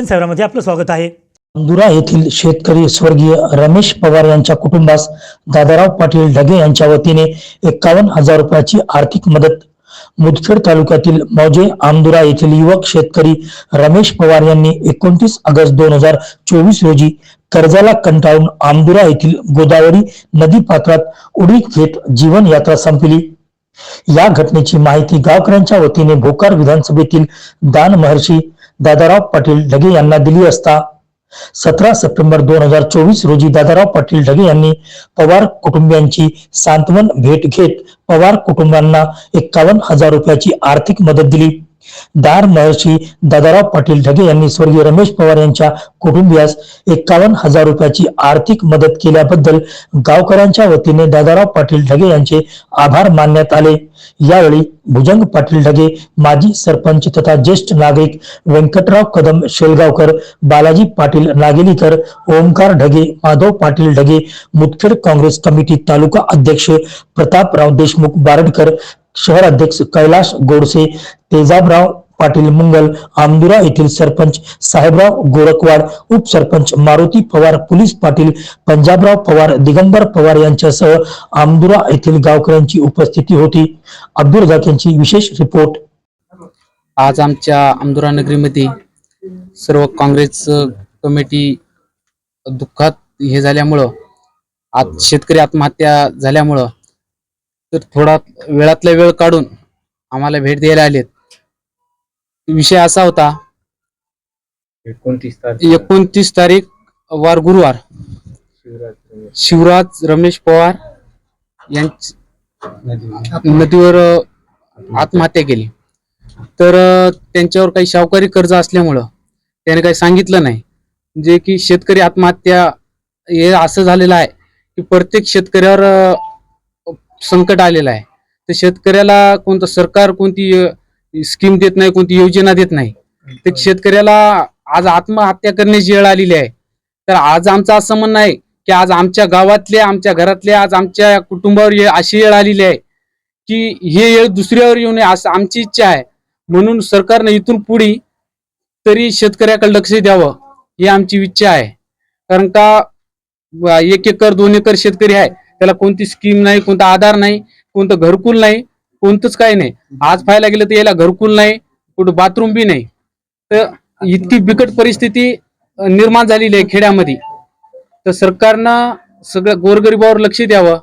सन सेवरामध्ये आपलं स्वागत आहे. अंदुरा येथील शेतकरी स्वर्गीय रमेश पवार यांच्या कुटुंबास दादाराव पाटील ढगे यांच्या वतीने एकावन्न हजार रुपयाची आर्थिक मदत. मुदखेड तालुक्यातील मौजे आमदुरा येथील युवक शेतकरी रमेश पवार यांनी एकोणतीस ऑगस्ट दोन हजार चोवीस रोजी कर्जाला कंटाळून आमदुरा येथील गोदावरी नदी पात्रात उडी घेत जीवन यात्रा संपली. या घटनेची माहिती गावकऱ्यांच्या वतीने भोकर विधानसभेतील दान महर्षी दादाराव पाटील ढगे यांना दिली असता सतरा सप्टेंबर दोन हजार चोवीस रोजी दादाराव पाटील ढगे यांनी पवार कुटुंबियांची सांत्वन भेट घेत पवार कुटुंबांना एकावन्न हजार रुपयाची आर्थिक मदत दिली. दार महर्षी दादाराव पाटील ढगे यांनी स्वर्गीय रमेश पवार यांच्या कुटुंबियास एकावन्न हजार रुपयाची आर्थिक मदत केल्याबद्दल गावकऱ्यांच्या वतीने दादाराव पाटील ढगे यांचे आभार मानण्यात आले. यावेळी भुजंग पाटील ढगे माजी सरपंच तथा ज्येष्ठ नागरिक व्यंकटराव कदम शेलगावकर बालाजी पाटील नागेलीकर ओमकार ढगे माधव पाटील ढगे मुदखेड काँग्रेस कमिटी तालुका अध्यक्ष प्रतापराव देशमुख बारडकर शहर अध्यक्ष कैलाश गोडसे तेजाबराव पाटील मंगल आमदुरा येथील सरपंच साहेबराव गोरखवाड उपसरपंच मारुती पवार पोलीस पाटील पंजाबराव पवार दिगंबर पवार यांच्यासह आमदुरा येथील गावकऱ्यांची उपस्थिती होती. अब्दुल झाक यांची विशेष रिपोर्ट. आज आमच्या आमदुरा नगरीमध्ये सर्व काँग्रेस कमिटी दुःखात हे झाल्यामुळं आज शेतकरी आत्महत्या झाल्यामुळं तर थोडा वेळातला वेळ काढून आम्हाला भेट द्यायला आलेत. विषय असा होता एकोणतीस तारीख एकोणतीस तारीख वार गुरुवार. शिवराज रमेश पवार यांची नदीवर अ, आत्महत्या केली. तर अ, त्यांच्यावर काही शावकारी कर्ज असल्यामुळं त्याने काही सांगितलं नाही. जे की शेतकरी आत्महत्या हे असं झालेलं आहे की प्रत्येक शेतकऱ्यावर अ, संकट आलेलं आहे. तर शेतकऱ्याला कोणतं सरकार कोणती स्कीम देत नाही कोणती योजना देत नाही. तर शेतकऱ्याला आज आत्महत्या करण्याची वेळ आलेली आहे. तर आज आमचं असं म्हणणं आहे की आज आमच्या गावातले आमच्या घरातले आज आमच्या कुटुंबावर अशी वेळ आलेली आहे की हे वेळ दुसऱ्यावर येऊ नये असं आमची इच्छा आहे. म्हणून सरकारनं इथून पुढे तरी शेतकऱ्याकडे लक्ष द्यावं ही आमची इच्छा आहे. कारण का एक एकर दोन एकर शेतकरी आहे. त्याला कोणती स्कीम नाही कोणता आधार नाही कोणतं घरकुल नाही कोणतंच काही नाही. आज पाहायला गेलं तर याला घरकुल नाही कुठं बाथरूम बी नाही. तर इतकी बिकट परिस्थिती निर्माण झालेली आहे खेड्यामध्ये. तर सरकारनं सगळ्या गोरगरिबावर लक्ष द्यावं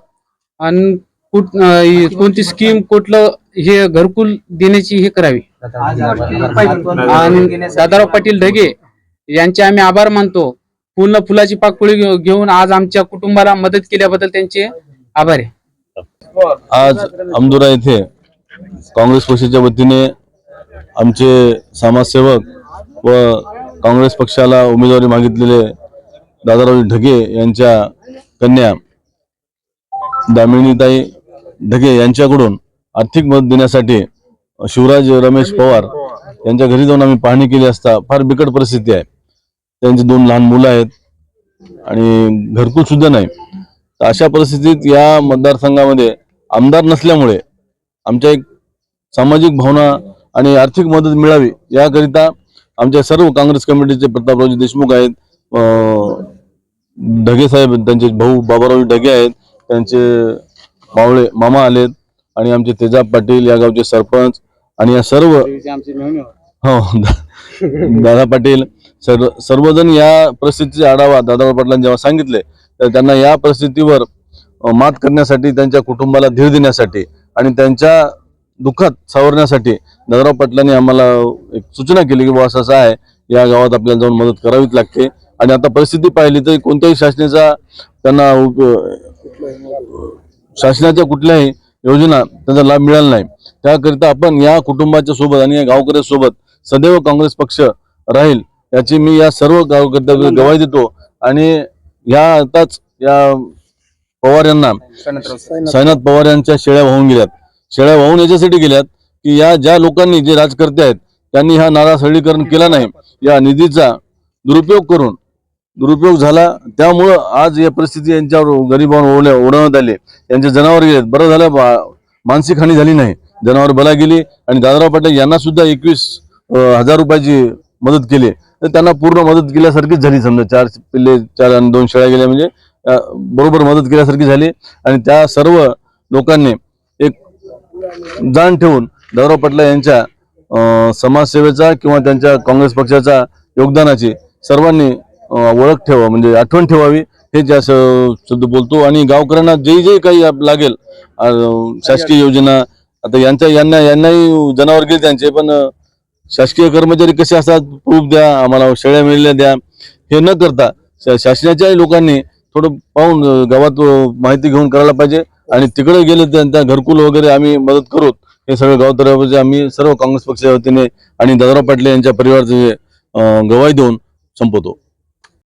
आणि कुठ कोणती स्कीम कुठलं हे घरकुल देण्याची हे करावी. आणि दादाराव पाटील ढगे यांचे आम्ही आभार मानतो. पूर्ण फुलाची पाकपोळी घेऊ- घेऊन आज आमच्या कुटुंबाला मदत केल्याबद्दल त्यांचे आभार. आहे आज अमदुरा येथे काँग्रेस पक्षाच्या वतीने आमचे समाजसेवक व काँग्रेस पक्षाला उमेदवारी मागितलेले दादाराव ढगे यांच्या कन्या दामिनीताई ढगे यांच्याकडून आर्थिक मदत देण्यासाठी शिवराज रमेश पवार यांच्या घरी जाऊन आम्ही पाहणी केली असता फार बिकट परिस्थिती आहे. त्यांची दोन लहान मुलं आहेत आणि घरकुल सुद्धा नाही. तर अशा परिस्थितीत या मतदारसंघामध्ये आमदार नसल्यामुळे आमच्या एक सामाजिक भावना आणि आर्थिक मदत मिळावी याकरिता आमच्या सर्व काँग्रेस कमिटीचे प्रतापरावजी देशमुख आहेत ढगे साहेब त्यांचे भाऊ बाबाराव ढगे आहेत त्यांचे मावळे मामा आलेत आणि आमचे तेजाब पाटील या गावचे सरपंच आणि या सर्व हो दादा पाटील सर्व सर्वजण या परिस्थितीचा आढावा दादा पाटलांनी जेव्हा सांगितले तर त्यांना या परिस्थितीवर मात करण्यासाठी त्यांच्या कुटुंबाला धीर देण्यासाठी आणि त्यांच्या दुःखात सावरण्यासाठी दादाराव पाटलांनी आम्हाला एक सूचना केली की बुवा असं असं आहे. या गावात आपल्याला जाऊन मदत करावीच लागते. आणि आता परिस्थिती पाहिली तर कोणत्याही शासनाचा त्यांना शासनाच्या कुठल्याही योजना त्यांचा लाभ मिळाला नाही. त्याकरिता आपण या कुटुंबाच्या सोबत आणि या गावकऱ्यासोबत सदैव काँग्रेस पक्ष राहील. याची मी या सर्व गावकर्त्या गवाही देतो. आणि या आताच या पवार यांना साईनाथ. पवार यांच्या शेळ्या वाहून गेल्यात. शेळ्या वाहून याच्यासाठी गेल्यात की या ज्या लोकांनी जे राजकर्ते आहेत त्यांनी हा नारा सरळीकरण केला नाही. या निधीचा दुरुपयोग करून दुरुपयोग झाला. त्यामुळं आज या परिस्थिती यांच्यावर गरिबांवर ओढ ओढवण्यात आली. यांचे जनावर गेलेत. बरं झालं मानसिक हानी झाली नाही. जनावर बला गेली. आणि दादाराव पाटील यांना सुद्धा एकवीस हजार रुपयाची मदत केली. तर त्यांना पूर्ण मदत केल्यासारखीच झाली समजा. चार पिल्ले चार आणि दोन शेळ्या गेल्या म्हणजे बरोबर मदत केल्यासारखी झाली. आणि त्या सर्व लोकांनी एक जाण ठेवून दादाराव पाटला यांच्या समाजसेवेचा किंवा त्यांच्या काँग्रेस पक्षाच्या योगदानाची सर्वांनी ओळख ठेवा म्हणजे आठवण ठेवावी हे ज्या शब्द बोलतो. आणि गावकऱ्यांना जे जे काही लागेल शासकीय योजना आता यांच्या यांना यांनाही जनावर गेले त्यांचे पण शासकीय कर्मचारी कसे असतात? प्रूफ द्या आम्हाला शेळ्या मिळल्या द्या. हे न करता शा- शासनाच्याही लोकांनी थोडं पाहून गावात माहिती घेऊन करायला पाहिजे. आणि तिकडे गेले तर त्या घरकुल वगैरे आम्ही मदत करू. हे सगळं गावतर्फे आम्ही सर्व काँग्रेस पक्षाच्या वतीने आणि दादाराव पाटले यांच्या परिवाराचे गवाही देऊन संपवतो.